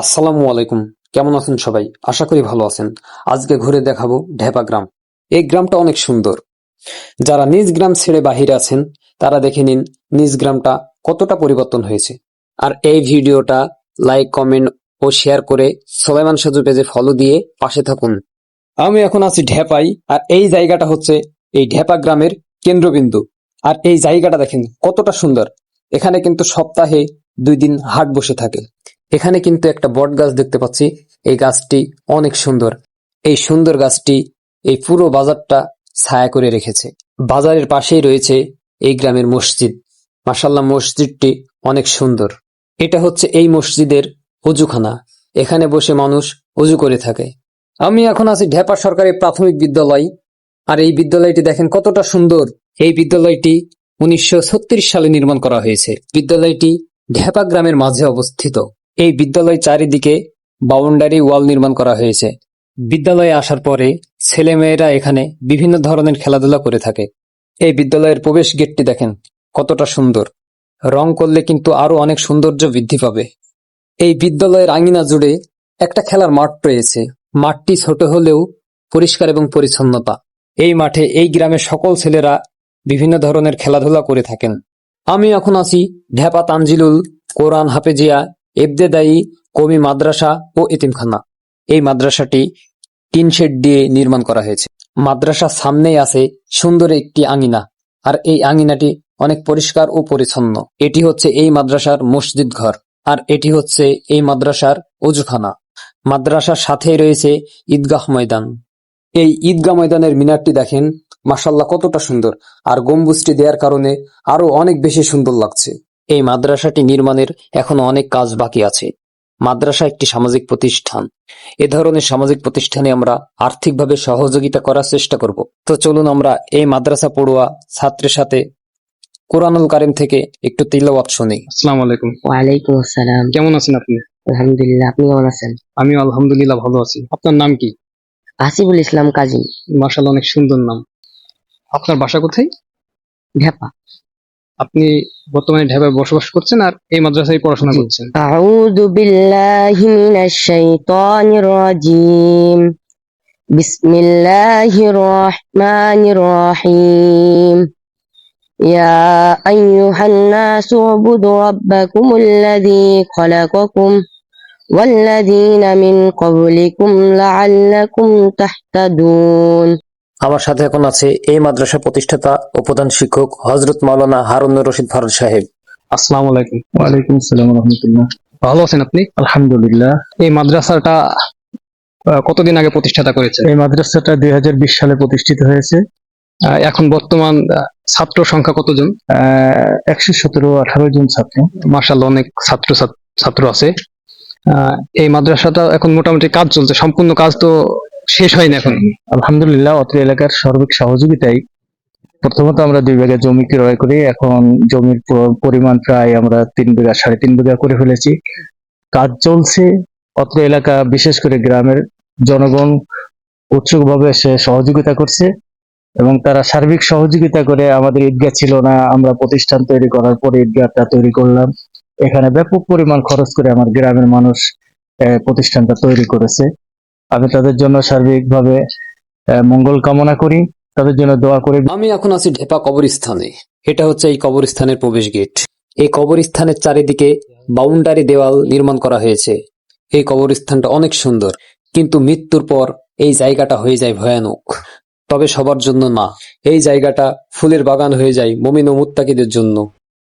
আসসালামু আলাইকুম। কেমন আছেন সবাই? আশা করি ভালো আছেন। আজকে ঘুরে দেখাবো ঢেপা গ্রাম। এই গ্রামটা অনেক সুন্দর। যারা নিজ গ্রাম ছেড়ে বাহিরে আছেন, তারা দেখে নিন নিজ গ্রামটা কতটা পরিবর্তন হয়েছে। আর এই ভিডিওটা লাইক, কমেন্ট ও শেয়ার করে সোলাইমান সাজু পেজে ফলো দিয়ে পাশে থাকুন। আমি এখন আছি ঢেপাই, আর এই জায়গাটা হচ্ছে এই ঢেপা গ্রামের কেন্দ্রবিন্দু। আর এই জায়গাটা দেখেন কতটা সুন্দর। এখানে কিন্তু সপ্তাহে দুই দিন হাট বসে থাকে। এখানে কিন্তু একটা বট গাছ দেখতে পাচ্ছি। এই গাছটি অনেক সুন্দর। এই সুন্দর গাছটি এই পুরো বাজারটা ছায়া করে রেখেছে। বাজারের পাশেই রয়েছে এই গ্রামের মসজিদ। মাসাল্লাহ মসজিদটি অনেক সুন্দর। এটা হচ্ছে এই মসজিদের অজুখানা। এখানে বসে মানুষ অজু করে থাকে। আমি এখন আছি ঢেপা সরকারি প্রাথমিক বিদ্যালয়। আর এই বিদ্যালয়টি দেখেন কতটা সুন্দর। এই বিদ্যালয়টি উনিশশো ছত্রিশ সালে নির্মাণ করা হয়েছে। বিদ্যালয়টি ঢেপা গ্রামের মাঝে অবস্থিত। এই বিদ্যালয় চারিদিকে বাউন্ডারি ওয়াল নির্মাণ করা হয়েছে। বিদ্যালয়ে আসার পরে ছেলেমেয়েরা এখানে বিভিন্ন ধরনের খেলাধুলা করে থাকে। এই বিদ্যালয়ের প্রবেশ গেটটি দেখেন, কতটা সুন্দর। রং করলে কিন্তু আরও অনেক সৌন্দর্য বৃদ্ধি পাবে। এই বিদ্যালয়ের আঙিনা জুড়ে একটা খেলার মাঠ রয়েছে। মাঠটি ছোট হলেও পরিষ্কার এবং পরিচ্ছন্নতা। এই মাঠে এই গ্রামের সকল ছেলেরা বিভিন্ন ধরনের খেলাধুলা করে থাকেন। আমি এখন আছি ঢেপা তানজিলুল কোরআন হাফেজিয়া এবদেদায়ী কমি মাদ্রাসা ও এতিমখানা। এই মাদ্রাসাটি টিন শেড দিয়ে নির্মাণ করা হয়েছে। মাদ্রাসার সামনেই আছে সুন্দর একটি আঙিনা, আর এই আঙিনাটি অনেক পরিষ্কার ও পরিচ্ছন্ন। এটি হচ্ছে এই মাদ্রাসার মসজিদ ঘর, আর এটি হচ্ছে এই মাদ্রাসার অজুখানা মাদ্রাসার সাথেই রয়েছে ঈদগাহ ময়দান। এই ঈদগাহ ময়দানের মিনারটি দেখেন মাসাল্লাহ কতটা সুন্দর, আর গম্বুজটি দেওয়ার কারণে আরও অনেক বেশি সুন্দর লাগছে। এই মাদ্রাসাটি নির্মাণের এখনও অনেক কাজ বাকি আছে। মাদ্রাসা একটি সামাজিক প্রতিষ্ঠান। এ ধরনের সামাজিক প্রতিষ্ঠানে আমরা আর্থিকভাবে সহযোগিতা করার চেষ্টা করব। তো চলুন আমরা এই মাদ্রাসা পড়ুয়া ছাত্রের সাথে কোরআনুল কারিম থেকে একটু তিলাওয়াত শুনি। আসসালামু আলাইকুম। ওয়ালাইকুম আসসালাম। কেমন আছেন আপনি? আলহামদুলিল্লাহ আপনি কেমন আছেন? আমি আলহামদুলিল্লাহ ভালো আছি। আপনার নাম কি? আসিফুল ইসলাম কাজী। মাশাআল্লাহ অনেক সুন্দর নাম। আপনার বাসা কোথায়? ঢাপা আপনি বর্তমানে ঢাকায় বসবাস করছেন আর এই মাদ্রাসায় পড়াশোনা জি। করছেন أعوذ بالله من الشيطان الرجيم بسم الله الرحمن الرحيم يا أيها الناس اعبدوا ربكم الذي خلقكم والذين من قبلكم لعلكم تهتدون আমার সাথে এখন আছে এই মাদ্রাসা প্রতিষ্ঠাতা ও প্রধান শিক্ষক হজরত মাওলানা হারুন রশিদ ফারুদ সাহেব। আসসালামু আলাইকুম। ওয়ালাইকুম আসসালাম রহমতুল্লাহ। ভালো আছেন আপনি? আলহামদুলিল্লাহ। এই মাদ্রাসাটা কতদিন আগে প্রতিষ্ঠাতা করেছে? এই মাদ্রাসাটা দুই হাজার বিশ সালে প্রতিষ্ঠিত হয়েছে। আহ, এখন বর্তমান ছাত্র সংখ্যা কতজন? একশো সতেরো আঠারো জন ছাত্র। মার্শাল অনেক ছাত্র ছাত্র আছে। আহ, এই মাদ্রাসাটা এখন মোটামুটি কাজ চলছে সম্পূর্ণ কাজ তো শেষ হয়নি এখন। আলহামদুলিল্লাহ অত্র এলাকার সার্বিক সহযোগিতায় প্রথমত আমরা দুই বিঘা জমি ক্রয় করি। এখন জমির পরিমাণ প্রায় আমরা তিন বিঘা সাড়ে তিন বিঘা করে ফেলেছি। কাজ চলছে। অত্র এলাকা বিশেষ করে গ্রামের জনগণ উৎসুকভাবে সে সহযোগিতা করছে এবং তারা সার্বিক সহযোগিতা করে আমাদের ঈদগাহ ছিল না আমরা প্রতিষ্ঠান তৈরি করার পরে ঈদগাহটা তৈরি করলাম। এখানে ব্যাপক পরিমাণ খরচ করে আমার গ্রামের মানুষ প্রতিষ্ঠানটা তৈরি করেছে। আমি তাদের জন্য সার্বিকভাবে মঙ্গল কামনা করি। তাদের জন্য দোয়া করি আমি এখন আছি ঢেপা কবরস্থানে। এটা হচ্ছে এই কবরস্থানের প্রবেশ গেট। এই কবরস্থানের চারিদিকে বাউন্ডারি দেওয়াল নির্মাণ করা হয়েছে। এই কবরস্থানটা অনেক সুন্দর, কিন্তু মৃত্যুর পর এই জায়গাটা হয়ে যায় ভয়ানক। তবে সবার জন্য না, এই জায়গাটা ফুলের বাগান হয়ে যায় মমিন ও মুত্তাকিদের জন্য।